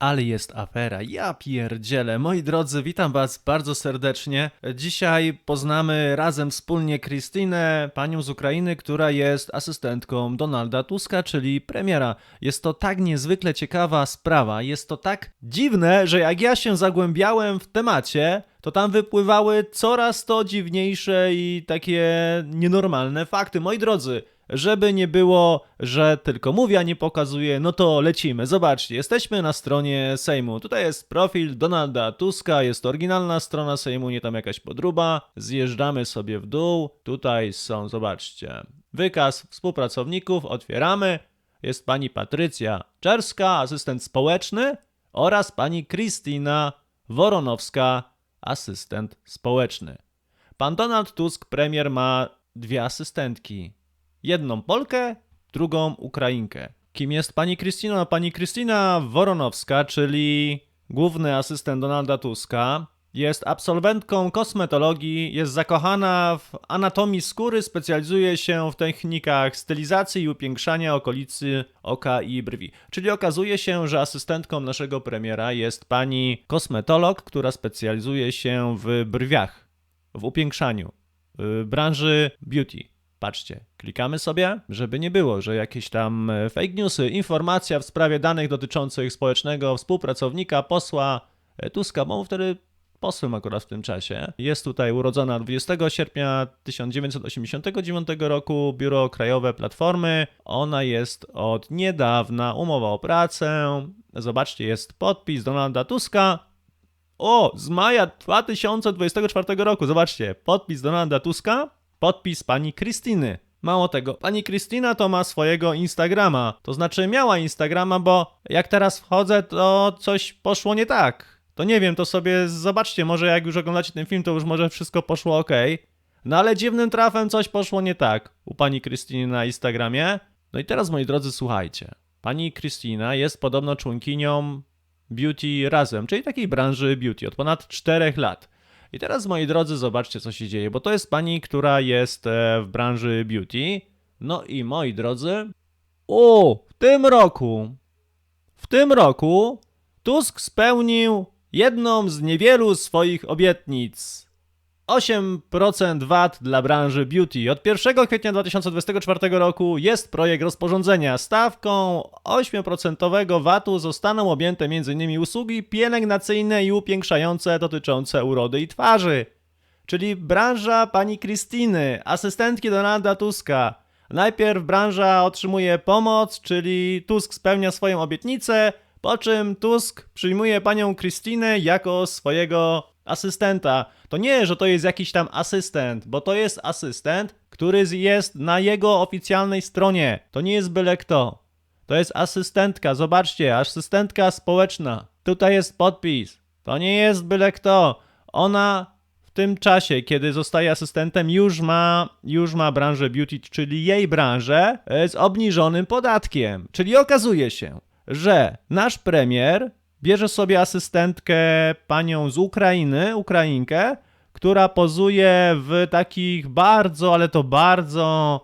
Ale jest afera, ja pierdzielę. Moi drodzy, witam was bardzo serdecznie. Dzisiaj poznamy razem wspólnie Krystynę, panią z Ukrainy, która jest asystentką Donalda Tuska, czyli premiera. Jest to tak niezwykle ciekawa sprawa, jest to tak dziwne, że jak ja się zagłębiałem w temacie, to tam wypływały coraz to dziwniejsze i takie nienormalne fakty. Moi drodzy, żeby nie było, że tylko mówię, a nie pokazuję, no to lecimy. Zobaczcie, jesteśmy na stronie Sejmu. Tutaj jest profil Donalda Tuska, jest to oryginalna strona Sejmu, nie tam jakaś podruba. Zjeżdżamy sobie w dół. Tutaj są, zobaczcie, wykaz współpracowników, otwieramy. Jest pani Patrycja Czerska, asystent społeczny oraz pani Kristina Woronowska, asystent społeczny. Pan Donald Tusk, premier, ma dwie asystentki. Jedną Polkę, drugą Ukrainkę. Kim jest pani Kristina? Pani Kristina Woronowska, czyli główny asystent Donalda Tuska, jest absolwentką kosmetologii, jest zakochana w anatomii skóry, specjalizuje się w technikach stylizacji i upiększania okolicy oka i brwi. Czyli okazuje się, że asystentką naszego premiera jest pani kosmetolog, która specjalizuje się w brwiach, w upiększaniu, w branży beauty. Patrzcie, klikamy sobie, żeby nie było, że jakieś tam e, fake newsy, informacja w sprawie danych dotyczących społecznego współpracownika, posła e, Tuska, bo wtedy posłem akurat w tym czasie. Jest tutaj urodzona 20 sierpnia 1989 roku, Biuro Krajowe Platformy. Ona jest od niedawna, umowa o pracę. Zobaczcie, jest podpis Donalda Tuska. O, z maja 2024 roku, zobaczcie, podpis Donalda Tuska, podpis pani Krystyny. Mało tego, pani Krystyna to ma swojego Instagrama, to znaczy miała Instagrama, bo jak teraz wchodzę, to coś poszło nie tak. To nie wiem, to sobie zobaczcie, może jak już oglądacie ten film, to już może wszystko poszło ok. No ale dziwnym trafem coś poszło nie tak u pani Krystyny na Instagramie. No i teraz, moi drodzy, słuchajcie. Pani Krystyna jest podobno członkinią Beauty Razem, czyli takiej branży beauty od ponad 4 lat. I teraz, moi drodzy, zobaczcie, co się dzieje, bo to jest pani, która jest e, w branży beauty. No i moi drodzy, o, w tym roku, w tym roku Tusk spełnił jedną z niewielu swoich obietnic. 8% VAT dla branży beauty. Od 1 kwietnia 2024 roku jest projekt rozporządzenia. Stawką 8% VAT-u zostaną objęte m.in. usługi pielęgnacyjne i upiększające dotyczące urody i twarzy. Czyli branża pani Krystyny, asystentki Donalda Tuska. Najpierw branża otrzymuje pomoc, czyli Tusk spełnia swoją obietnicę, po czym Tusk przyjmuje panią Krystynę jako swojego asystenta. To nie, że to jest jakiś tam asystent, bo to jest asystent, który jest na jego oficjalnej stronie. To nie jest byle kto. To jest asystentka, zobaczcie, asystentka społeczna. Tutaj jest podpis. To nie jest byle kto. Ona w tym czasie, kiedy zostaje asystentem, już ma, już ma branżę beauty, czyli jej branżę e, z obniżonym podatkiem. Czyli okazuje się, że nasz premier bierze sobie asystentkę panią z Ukrainy, Ukrainkę, która pozuje w takich bardzo, ale to bardzo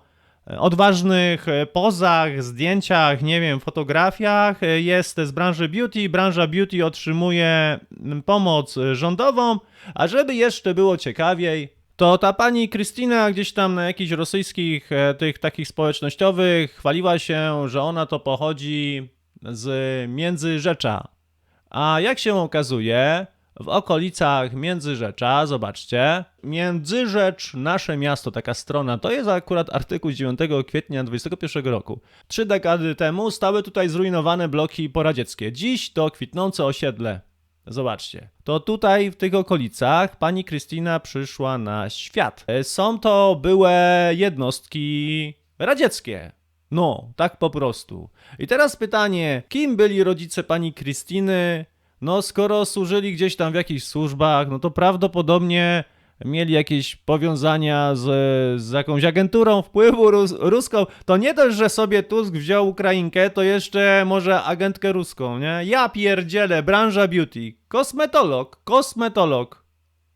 e, odważnych e, pozach, zdjęciach, nie wiem, fotografiach. E, Jest z branży beauty, branża beauty otrzymuje pomoc rządową, a żeby jeszcze było ciekawiej, to ta pani Krystyna gdzieś tam na jakichś rosyjskich tych takich społecznościowych chwaliła się, że ona to pochodzi z Międzyrzecza. A jak się okazuje, w okolicach Międzyrzecza, zobaczcie, Międzyrzecz, nasze miasto, taka strona, to jest akurat artykuł z 9 kwietnia 2021 roku. Trzy dekady temu stały tutaj zrujnowane bloki poradzieckie. Dziś to kwitnące osiedle. Zobaczcie, to tutaj w tych okolicach pani Krystyna przyszła na świat. E, Są to były jednostki radzieckie. No, tak po prostu. I teraz pytanie, kim byli rodzice pani Krystyny? No, skoro służyli gdzieś tam w jakichś służbach, no to prawdopodobnie mieli jakieś powiązania z, z jakąś agenturą wpływu rus, ruską. To nie dość, że sobie Tusk wziął Ukrainkę, to jeszcze może agentkę ruską, nie? Ja pierdzielę, branża beauty. Kosmetolog, kosmetolog.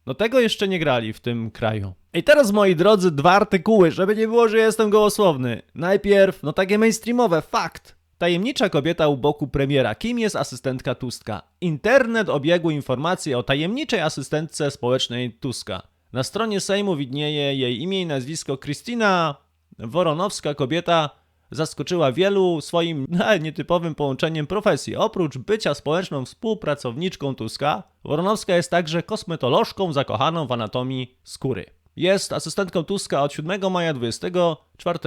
No tego jeszcze nie grali w tym kraju. I teraz, moi drodzy, dwa artykuły, żeby nie było, że jestem gołosłowny. Najpierw, no takie mainstreamowe, fakt. Tajemnicza kobieta u boku premiera. Kim jest asystentka Tuska? Internet obiegł informacje o tajemniczej asystentce społecznej Tuska. Na stronie Sejmu widnieje jej imię i nazwisko Krystyna Woronowska. Kobieta zaskoczyła wielu swoim nietypowym połączeniem profesji. Oprócz bycia społeczną współpracowniczką Tuska, Woronowska jest także kosmetolożką zakochaną w anatomii skóry. Jest asystentką Tuska od 7 maja 2024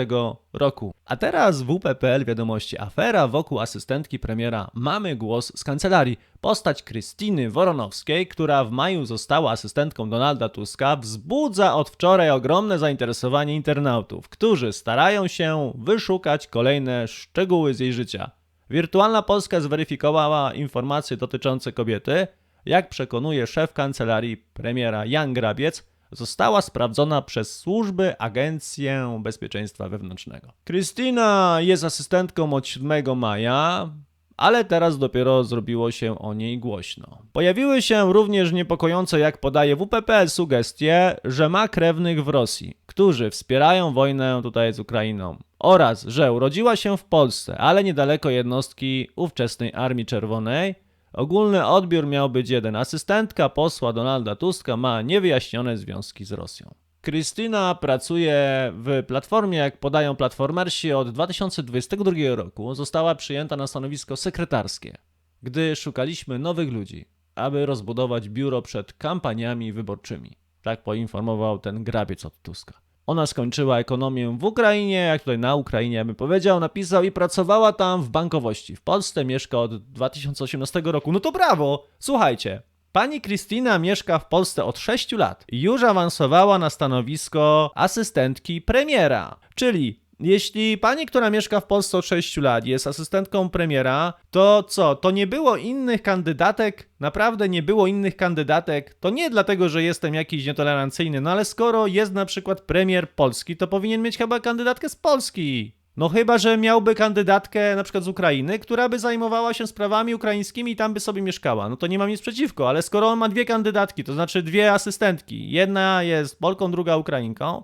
roku. A teraz WP.pl wiadomości afera wokół asystentki premiera Mamy głos z kancelarii. Postać Krystyny Woronowskiej, która w maju została asystentką Donalda Tuska, wzbudza od wczoraj ogromne zainteresowanie internautów, którzy starają się wyszukać kolejne szczegóły z jej życia. Wirtualna Polska zweryfikowała informacje dotyczące kobiety. Jak przekonuje szef kancelarii premiera Jan Grabiec, została sprawdzona przez służby Agencję Bezpieczeństwa Wewnętrznego. Krystyna jest asystentką od 7 maja, ale teraz dopiero zrobiło się o niej głośno. Pojawiły się również niepokojące, jak podaje WPPL, sugestie, że ma krewnych w Rosji, którzy wspierają wojnę tutaj z Ukrainą. Oraz, że urodziła się w Polsce, ale niedaleko jednostki ówczesnej Armii Czerwonej, Ogólny odbiór miał być jeden. Asystentka posła Donalda Tuska ma niewyjaśnione związki z Rosją. Krystyna pracuje w platformie, jak podają platformersi, od 2022 roku. Została przyjęta na stanowisko sekretarskie, gdy szukaliśmy nowych ludzi, aby rozbudować biuro przed kampaniami wyborczymi. Tak poinformował ten grabiec od Tuska. Ona skończyła ekonomię w Ukrainie, jak tutaj na Ukrainie bym powiedział, napisał i pracowała tam w bankowości. W Polsce mieszka od 2018 roku. No to brawo! Słuchajcie, pani Krystyna mieszka w Polsce od 6 lat i już awansowała na stanowisko asystentki premiera. Czyli jeśli pani, która mieszka w Polsce od 6 lat, jest asystentką premiera, to co? To nie było innych kandydatek? Naprawdę nie było innych kandydatek? To nie dlatego, że jestem jakiś nietolerancyjny, no ale skoro jest na przykład premier Polski, to powinien mieć chyba kandydatkę z Polski. No chyba, że miałby kandydatkę na przykład z Ukrainy, która by zajmowała się sprawami ukraińskimi i tam by sobie mieszkała. No to nie mam nic przeciwko, ale skoro on ma dwie kandydatki, to znaczy dwie asystentki, jedna jest Polką, druga Ukrainką,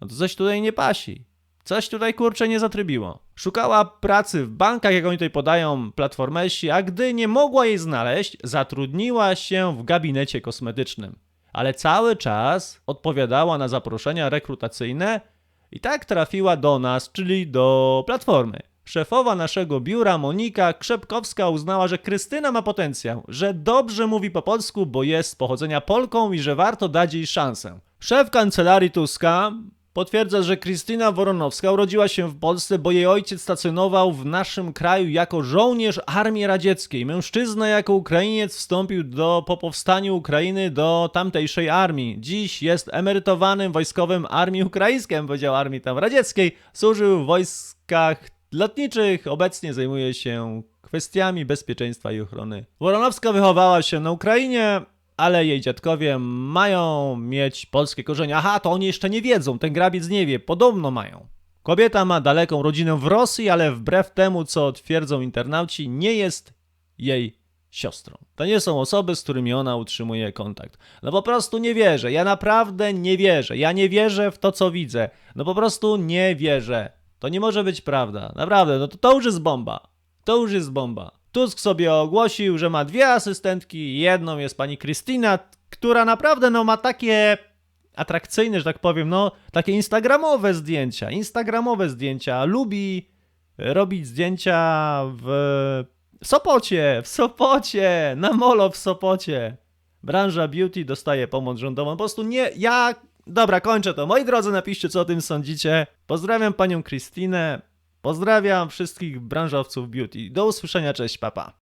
no to coś tutaj nie pasi. Coś tutaj kurczę nie zatrybiło. Szukała pracy w bankach, jak oni tutaj podają platformersi, a gdy nie mogła jej znaleźć, zatrudniła się w gabinecie kosmetycznym. Ale cały czas odpowiadała na zaproszenia rekrutacyjne i tak trafiła do nas, czyli do platformy. Szefowa naszego biura, Monika Krzepkowska, uznała, że Krystyna ma potencjał, że dobrze mówi po polsku, bo jest z pochodzenia Polką i że warto dać jej szansę. Szef kancelarii Tuska Potwierdza, że Krystyna Woronowska urodziła się w Polsce, bo jej ojciec stacjonował w naszym kraju jako żołnierz Armii Radzieckiej. Mężczyzna jako Ukrainiec wstąpił do, po powstaniu Ukrainy do tamtejszej armii. Dziś jest emerytowanym wojskowym Armii Ukraińskiej, powiedział Armii tam Radzieckiej. Służył w wojskach lotniczych, obecnie zajmuje się kwestiami bezpieczeństwa i ochrony. Woronowska wychowała się na Ukrainie, ale jej dziadkowie mają mieć polskie korzenie. Aha, to oni jeszcze nie wiedzą, ten grabiec nie wie, podobno mają. Kobieta ma daleką rodzinę w Rosji, ale wbrew temu, co twierdzą internauci, nie jest jej siostrą. To nie są osoby, z którymi ona utrzymuje kontakt. No po prostu nie wierzę. Ja naprawdę nie wierzę. Ja nie wierzę w to, co widzę. No po prostu nie wierzę. To nie może być prawda. Naprawdę, no to, to już jest bomba. To już jest bomba. Tusk sobie ogłosił, że ma dwie asystentki. Jedną jest pani Krystyna, która naprawdę no, ma takie atrakcyjne, że tak powiem, no takie instagramowe zdjęcia. Instagramowe zdjęcia. Lubi robić zdjęcia w Sopocie, w Sopocie, na molo w Sopocie. Branża beauty dostaje pomoc rządową. Po prostu nie, ja... Dobra, kończę to. Moi drodzy, napiszcie, co o tym sądzicie. Pozdrawiam panią Krystynę. Pozdrawiam wszystkich branżowców beauty. Do usłyszenia, cześć, papa.